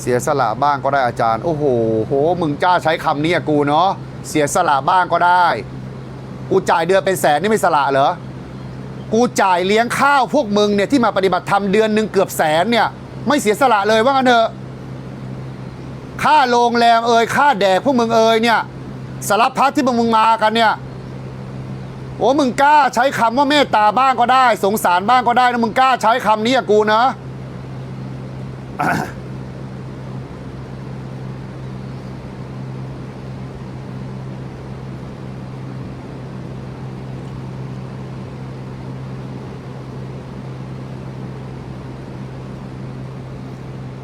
เสียสละบ้างก็ได้อาจารย์ โอ้โหโห มึงกล้าใช้คำนี้อะกูเนาะเสียสละบ้างก็ได้ กูจ่ายเดือนเป็นแสนนี่ไม่สละเหรอกูจ่ายเลี้ยงข้าวพวกมึงเนี่ยที่มาปฏิบัติธรรมเดือนหนึ่งเกือบแสนเนี่ย ไม่เสียสละเลยว่างั้นเถอะค่าโรงแรมเอ่ยค่าแดกพวกมึงเอ่ยเนี่ยสารพัดที่พวกมึงมากันเนี่ยโอ้มึงกล้าใช้คำว่าเมตตาบ้างก็ได้ สงสารบ้างก็ได้นะมึงกล้าใช้คำนี้กับกูนะ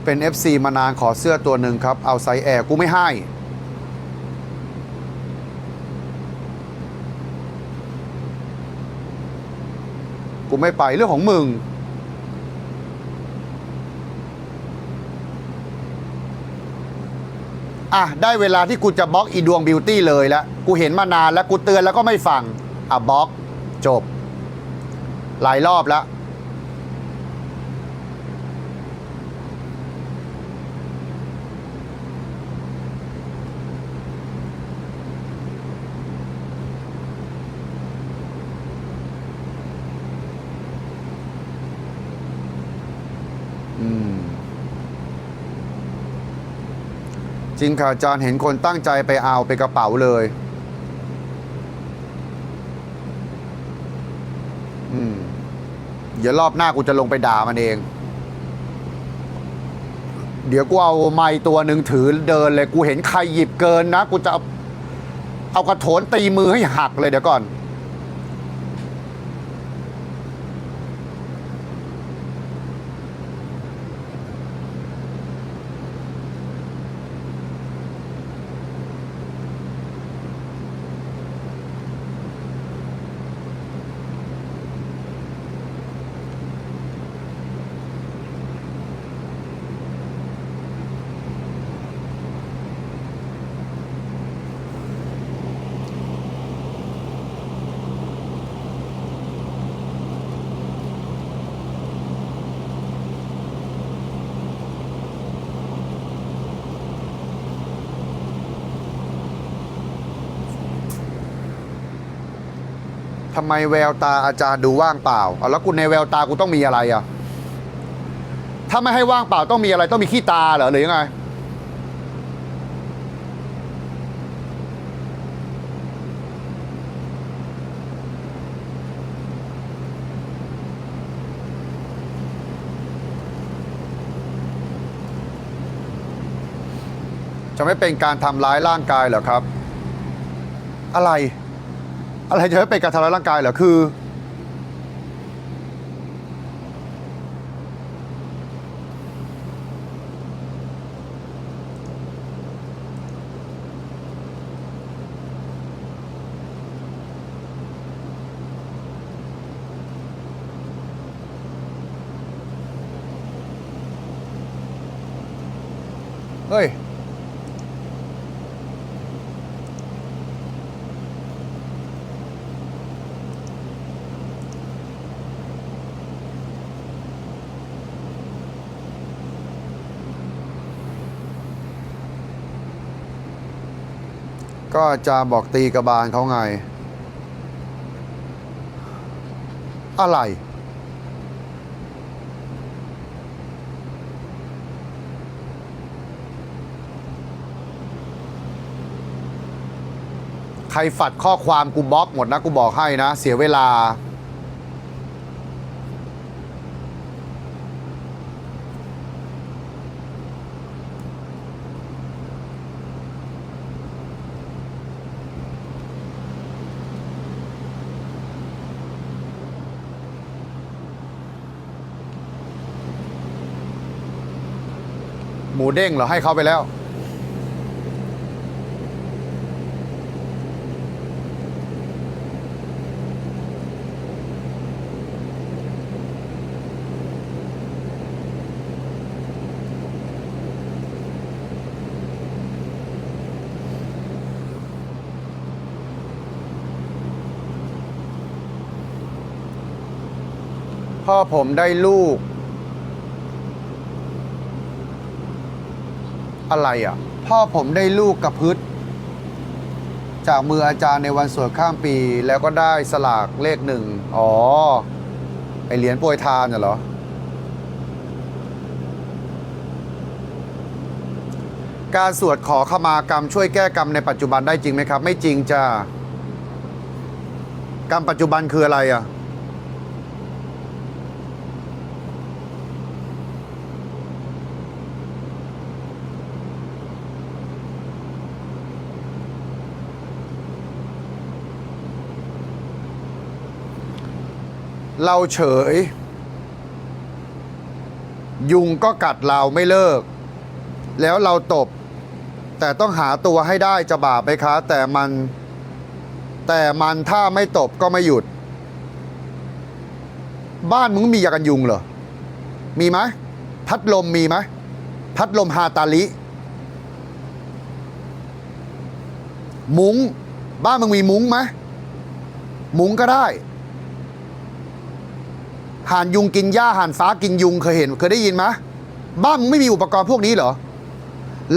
เป็น FC มานานขอเสื้อตัวหนึ่งครับ เอาไซส์แอร์กูไม่ให้ กูไม่ไปเรื่องของมึง อะ ได้เวลาที่กูจะบล็อกอีดวงบิวตี้เลยแล้ว กูเห็นมานานแล้ว กูเตือนแล้วก็ไม่ฟัง อะบล็อก จบ หลายรอบแล้ว จริงค่ะอาจารย์เห็นคนตั้งใจไปเอาไปกระเป๋าเลย อืม เดี๋ยวรอบหน้ากูจะลงไปด่ามันเอง เดี๋ยวกูเอาไม้ตัวหนึ่งถือเดินเลย กูเห็นใครหยิบเกินนะ กูจะเอาเอากระโถนตีมือให้หักเลยเดี๋ยวก่อน ทำไมแววตาอาจารย์ดูว่างเปล่าเอาแล้วกูในแววตากูต้องมีอะไรอะถ้าไม่ให้ว่างเปล่าต้องมีอะไรต้องมีขี้ตาเหรอหรือยังไงจะไม่เป็นการทำร้ายร่างกายเหรอครับ อะไร อะไรจะไม่เป็นการทำร้ายร่างกายเหรอคือ เฮ้ย ก็อาจารย์บอกตีกระบาลเขาไง อะไร ใครฝัดข้อความกูบล็อกหมดนะ กูบอกให้นะ เสียเวลา มูเด้งเหรอให้เขาไปแล้ว พ่อผมได้ลูก อะไรอะ พ่อผมได้ลูกกับพึษจากมืออาจารย์ในวันสวดข้ามปีแล้วก็ได้สลากเลขหนึ่ง อ๋อ ไอเหรียญโปรยทานน่ะเหรอ การสวดขอขมากรรมช่วยแก้กรรมในปัจจุบันได้จริงไหมครับ ไม่จริงจ้ากรรมปัจจุบันคืออะไรอะ เราเฉย ยุงก็กัดเราไม่เลิก แล้วเราตบ แต่ต้องหาตัวให้ได้จะบาปไหมคะ แต่มัน แต่มันถ้าไม่ตบก็ไม่หยุด บ้านมึงมียากันยุงเหรอ มีไหมพัดลมมีไหมพัดลมฮาตาลิ มุง้งบ้านมึงมีมุ้งไหมมุ้งก็ได้ ห่านยุงกินหญ้าห่านฟ้ากินยุงเคยเห็นเคยได้ยินไหมบ้านมึงไม่มีอุปกรณ์พวกนี้เหรอ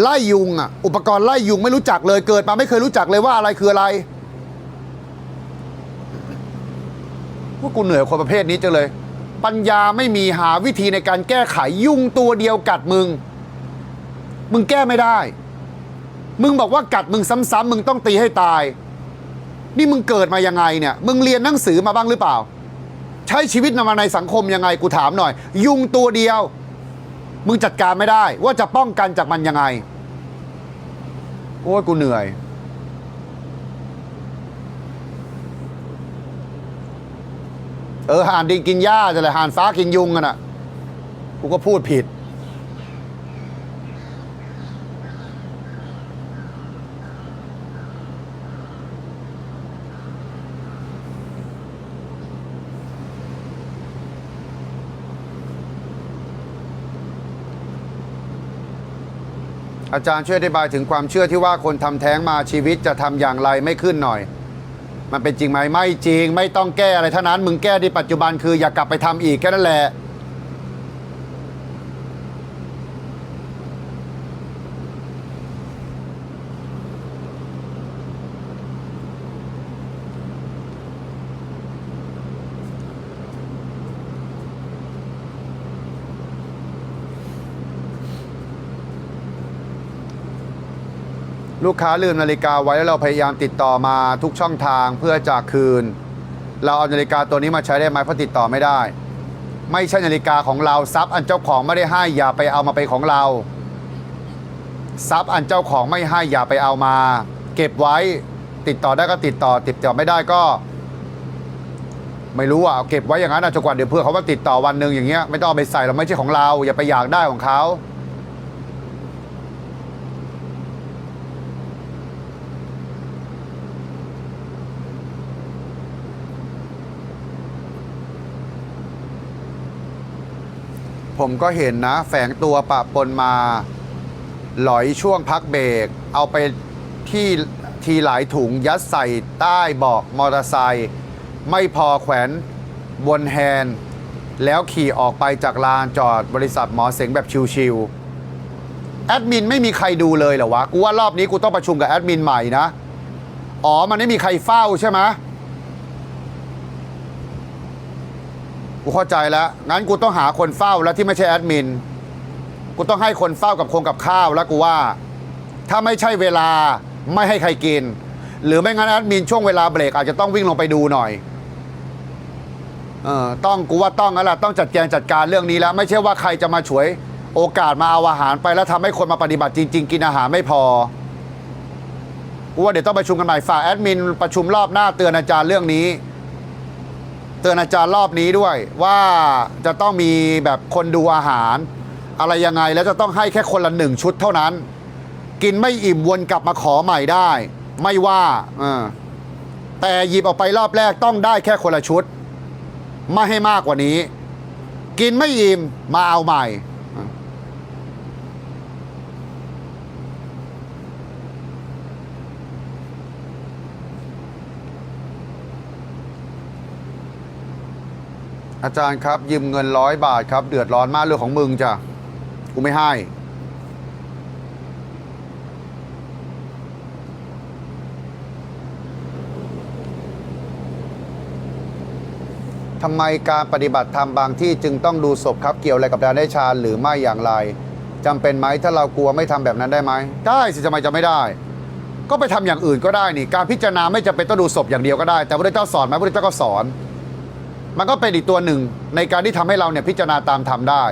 ไล่ยุงอะอุปกรณ์ไล่ยุงไม่รู้จักเลยเกิดมาไม่เคยรู้จักเลยว่าอะไรคืออะไรพวกกูเหนื่อยคนประเภทนี้จังเลย ปัญญาไม่มีหาวิธีในการแก้ไขยุงตัวเดียวกัดมึง มึงแก้ไม่ได้ มึงบอกว่ากัดมึงซ้ำๆมึงต้องตีให้ตาย นี่มึงเกิดมายังไงเนี่ย มึงเรียนหนังสือมาบ้างหรือเปล่า ใช้ชีวิตมาในสังคมยังไงกูถามหน่อย ยุงตัวเดียว มึงจัดการไม่ได้ ว่าจะป้องกันจากมันยังไง โอ้ยกูเหนื่อย เออห่านดินกินหญ้าจะเลยห่านฟ้ากินยุงกันอะ กูก็พูดผิด อาจารย์ช่วยอธิบายถึงความเชื่อที่ว่าคนทำแท้งมาชีวิตจะทำอย่างไรไม่ขึ้นหน่อย มันเป็นจริงไหมไม่จริง ไม่ต้องแก้อะไรเท่านั้น มึงแก้ในปัจจุบันคืออย่ากลับไปทำอีกแค่นั้นแหละ ลูกค้าลืมนาฬิกาไว้แล้วเราพยายามติดต่อมาทุกช่องทางเพื่อจะคืน เราเอานาฬิกาตัวนี้มาใช้ได้ไหมเพราะติดต่อไม่ได้ ไม่ใช่นาฬิกาของเราทรัพย์อันเจ้าของไม่ได้ให้อย่าไปเอามาเป็นของเราทรัพย์อันเจ้าของไม่ให้อย่าไปเอามา เก็บไว้ติดต่อได้ก็ติดต่อ ติดต่อไม่ได้ก็ ไม่รู้อะเก็บไว้อย่างนั้นจนกว่าเดี๋ยวเพื่อเขาว่าติดต่อวันหนึ่งอย่างเงี้ยไม่ต้องเอาไปใส่เราไม่ใช่ของเรา อย่าไปอยากได้ของเขา ผมก็เห็นนะ แฝงตัวปะปนมาหลอยช่วงพักเบรกเอาไปที่ทีหลายถุงยัดใส่ใต้เบาะมอเตอร์ไซค์ไม่พอแขวนบนแฮนด์แล้วขี่ออกไปจากลานจอดบริษัทหมอเสงแบบชิวๆแอดมินไม่มีใครดูเลยเหรอวะ กูว่ารอบนี้กูต้องประชุมกับแอดมินใหม่นะ อ๋อ มันไม่มีใครเฝ้าใช่ไหม กูเข้าใจแล้ว งั้นกูต้องหาคนเฝ้าแล้วที่ไม่ใช่แอดมิน กูต้องให้คนเฝ้ากับคงกับข้าวแล้วกูว่า ถ้าไม่ใช่เวลาไม่ให้ใครกิน หรือไม่งั้นแอดมินช่วงเวลาเบรกอาจจะต้องวิ่งลงไปดูหน่อยเออต้องกูว่าต้องแล้วล่ะต้องจัดแจงจัดการเรื่องนี้แล้ว ไม่ใช่ว่าใครจะมาฉวย โอกาสมาเอาอาหารไปแล้วทำให้คนมาปฏิบัติจริง ๆ กินอาหารไม่พอกูว่าเดี๋ยวต้องประชุมกันใหม่ฝากแอดมินประชุมรอบหน้าเตือนอาจารย์เรื่องนี้ เตือนอาจารย์รอบนี้ด้วย ว่าจะต้องมีแบบคนดูอาหาร อะไรยังไงแล้วจะต้องให้แค่คนละหนึ่งชุดเท่านั้น กินไม่อิ่มวนกลับมาขอใหม่ได้ ไม่ว่าอแต่หยิบออกไปรอบแรกต้องได้แค่คนละชุด ไม่ให้มากกว่านี้ กินไม่อิ่มมาเอาใหม่ อาจารย์ครับ ยืมเงินร้อยบาทครับ เดือดร้อนมากเรื่องของมึงจ้ะกูไม่ให้ทำไมการปฏิบัติธรรมบางที่จึงต้องดูศพครับ เกี่ยวอะไรกับดานได้ฌาหรือไม่อย่างไร จำเป็นไหมถ้าเรากลัวไม่ทำแบบนั้นได้ไหมได้สิทำไมจะไม่ได้ ก็ไปทำอย่างอื่นก็ได้นี่ การพิจารณาไม่จำเป็นต้องดูศพอย่างเดียวก็ได้ แต่พระเจ้าสอนไหมพระเจ้าก็สอน มันก็เป็นอีกตัวหนึ่งในการที่ทำให้เราเนี่ยพิจารณาตามธรรมได้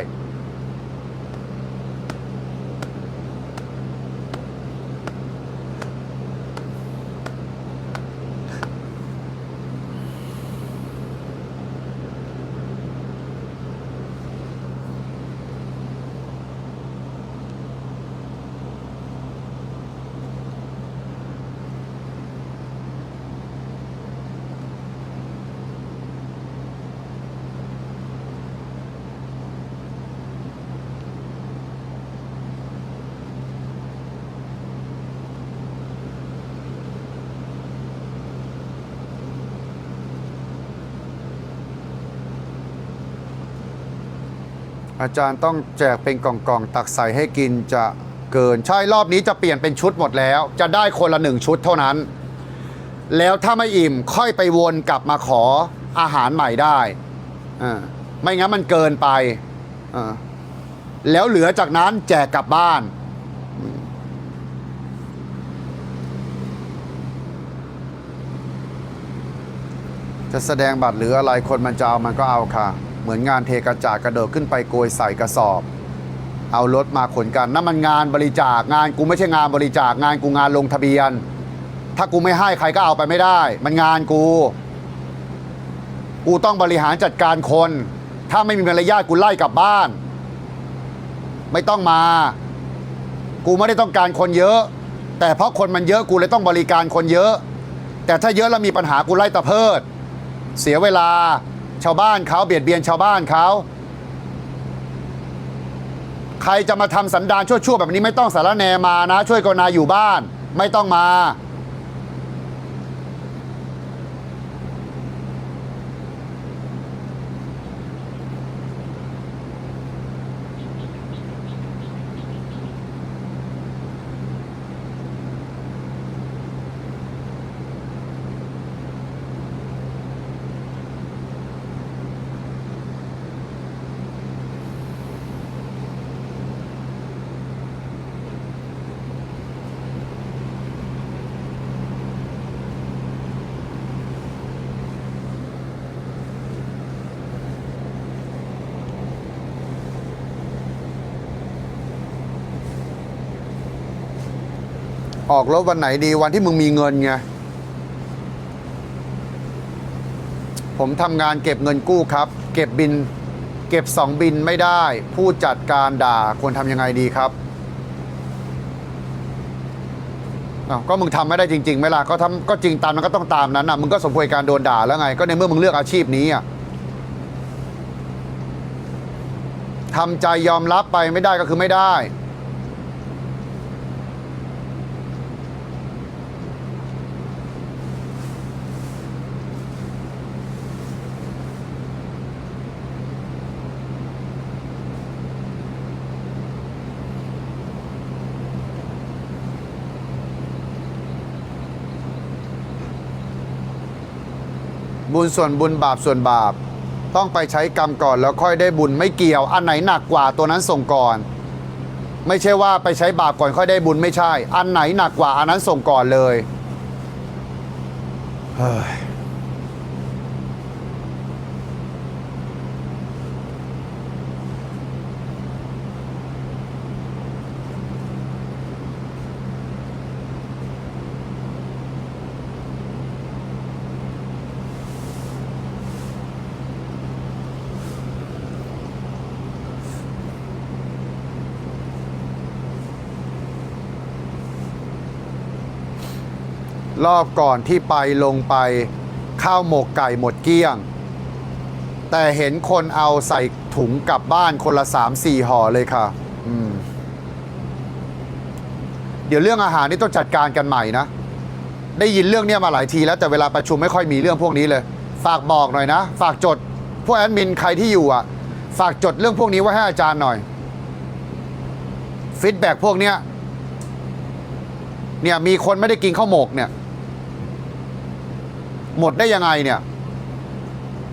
อาจารย์ต้องแจกเป็นกล่องๆ ตักใส่ให้กินจะเกิน ใช่รอบนี้จะเปลี่ยนเป็นชุดหมดแล้ว จะได้คนละหนึ่งชุดเท่านั้น แล้วถ้าไม่อิ่มค่อยไปวนกลับมาขออาหารใหม่ได้อ่าไม่งั้นมันเกินไปอ่าแล้วเหลือจากนั้นแจกกลับบ้าน จะแสดงบัตรหรืออะไรคนมันจะเอามันก็เอาค่ะ เหมือนงานเทกระจาดกระโดดขึ้นไปโกยใส่กระสอบ เอารถมาขนกันนั่นมันงานบริจาคงานกูไม่ใช่งานบริจาคงานกูงานลงทะเบียน ถ้ากูไม่ให้ใครก็เอาไปไม่ได้ มันงานกู กูต้องบริหารจัดการคน ถ้าไม่มีมารยาทกูไล่กลับบ้าน ไม่ต้องมา กูไม่ได้ต้องการคนเยอะ แต่เพราะคนมันเยอะกูเลยต้องบริการคนเยอะ แต่ถ้าเยอะแล้วมีปัญหากูไล่ตะเพิด เสียเวลา ชาวบ้านเขาเบียดเบียนชาวบ้านเขาใครจะมาทำสันดานชั่วๆแบบนี้ไม่ต้องสารแนมานะ ช่วยกรณาอยู่บ้าน ไม่ต้องมา ออกรถวันไหนดีวันที่มึงมีเงินไง ผมทำงานเก็บเงินกู้ครับ เก็บบิน เก็บสองบินไม่ได้ ผู้จัดการด่าควรทำยังไงดีครับก็มึงทำไม่ได้จริงๆไหมล่ะก็ทำก็จริงตามมันก็ต้องตามนั้นอะมึงก็สมควรการโดนด่าแล้วไง ก็ในเมื่อมึงเลือกอาชีพนี้อะทำใจยอมรับไปไม่ได้ก็คือไม่ได้ บุญส่วนบุญบาปส่วนบาป ต้องไปใช้กรรมก่อนแล้วค่อยได้บุญไม่เกี่ยว อันไหนหนักกว่าตัวนั้นส่งก่อน ไม่ใช่ว่าไปใช้บาปก่อนค่อยได้บุญไม่ใช่ อันไหนหนักกว่าอันนั้นส่งก่อนเลยเฮ้ย รอบก่อนที่ไปลงไปข้าวหมกไก่หมดเกลี้ยง แต่เห็นคนเอาใส่ถุงกลับบ้านคนละสามสี่ห่อเลยค่ะเดี๋ยวเรื่องอาหารนี่ต้องจัดการกันใหม่นะ ได้ยินเรื่องเนี้ยมาหลายทีแล้วแต่เวลาประชุมไม่ค่อยมีเรื่องพวกนี้เลย ฝากบอกหน่อยนะ ฝากจด พวกแอดมินใครที่อยู่อะ ฝากจดเรื่องพวกนี้ไว้ให้อาจารย์หน่อยฟีดแบ็กพวกเนี้ยเนี่ยมีคนไม่ได้กินข้าวหมกเนี่ย หมดได้ยังไงเนี่ย